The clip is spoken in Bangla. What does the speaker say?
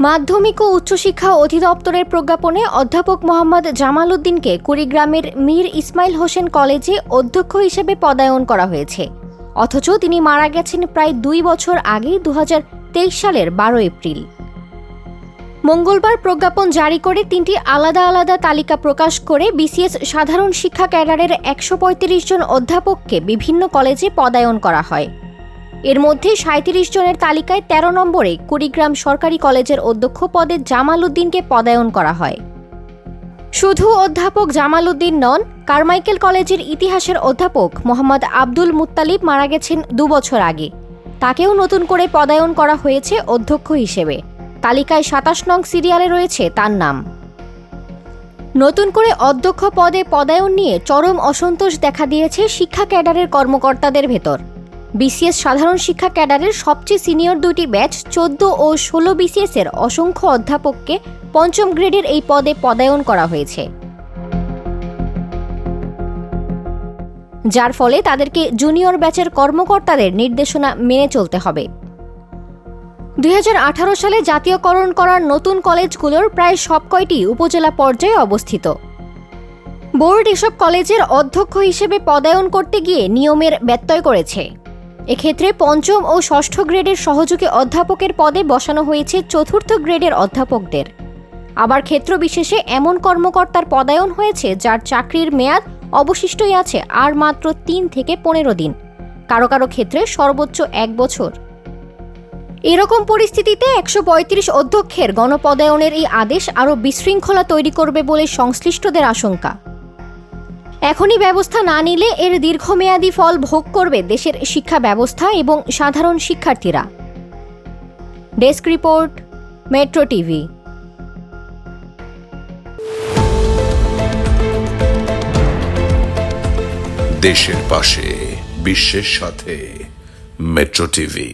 মাধ্যমিক ও উচ্চশিক্ষা অধিদপ্তরের প্রজ্ঞাপনে অধ্যাপক মোহাম্মদ জামাল উদ্দিনকে কুড়িগ্রামের মীর ইসমাইল হোসেন কলেজে অধ্যক্ষ হিসেবে পদায়ন করা হয়েছে। অথচ তিনি মারা গেছেন প্রায় দুই বছর আগে দু হাজার তেইশ সালের বারো এপ্রিল। মঙ্গলবার প্রজ্ঞাপন জারি করে তিনটি আলাদা আলাদা তালিকা প্রকাশ করে বিসিএস সাধারণ শিক্ষা ক্যাডারের একশো পঁয়ত্রিশ জন অধ্যাপককে বিভিন্ন কলেজে পদায়ন করা হয়। এর মধ্যে সাঁত্রিশ জনের তালিকায় ১৩ নম্বরে কুড়িগ্রাম সরকারি কলেজের অধ্যক্ষ পদে জামাল উদ্দিনকে পদায়ন করা হয়। শুধু অধ্যাপক জামাল উদ্দিন নন, কারমাইকেল কলেজের ইতিহাসের অধ্যাপক মোহাম্মদ আব্দুল মুত্তালিব মারা গেছেন দুবছর আগে। তাকেও নতুন করে পদায়ন করা হয়েছে অধ্যক্ষ হিসেবে। তালিকায় সাতাশ নং সিরিয়ালে রয়েছে তার নাম। নতুন করে অধ্যক্ষ পদে পদায়ন নিয়ে চরম অসন্তোষ দেখা দিয়েছে শিক্ষা ক্যাডারের কর্মকর্তাদের ভেতর। বিসিএস সাধারণ শিক্ষা ক্যাডারের সবচেয়ে সিনিয়র দুটি ব্যাচ চোদ্দ ও ষোলো বিসিএস এর অসংখ্য অধ্যাপককে পঞ্চম গ্রেডের এই পদে পদায়ন করা হয়েছে। যার ফলে তাদেরকে জুনিয়র ব্যাচের কর্মকর্তাদের নির্দেশনা মেনে চলতে হবে। দুই হাজার আঠারো সালে জাতীয়করণ করার নতুন কলেজগুলোর প্রায় সব কয়টি উপজেলা পর্যায়ে অবস্থিত। বোর্ড এসব কলেজের অধ্যক্ষ হিসেবে পদায়ন করতে গিয়ে নিয়মের ব্যত্যয় করেছে। এক্ষেত্রে পঞ্চম ও ষষ্ঠ গ্রেডের সহযোগী অধ্যাপকের পদে বসানো হয়েছে চতুর্থ গ্রেডের অধ্যাপকদের। আবার ক্ষেত্র বিশেষে এমন কর্মকর্তার পদায়ন হয়েছে যার চাকরির মেয়াদ অবশিষ্টই আছে আর মাত্র তিন থেকে পনেরো দিন। কারও কারও ক্ষেত্রে সর্বোচ্চ এক বছর। এরকম পরিস্থিতিতে একশো পঁয়ত্রিশ অধ্যক্ষের গণপদায়নের এই আদেশ আরও বিশৃঙ্খলা তৈরি করবে বলে সংশ্লিষ্টদের আশঙ্কা। এখনই ব্যবস্থা না নিলে এর দীর্ঘমেয়াদী ফল ভোগ করবে দেশের শিক্ষা ব্যবস্থা এবং সাধারণ শিক্ষার্থীরা। Desk report, metro TV. দেশের পাশে, বিশ্বের সাথে, মেট্রো টিভি।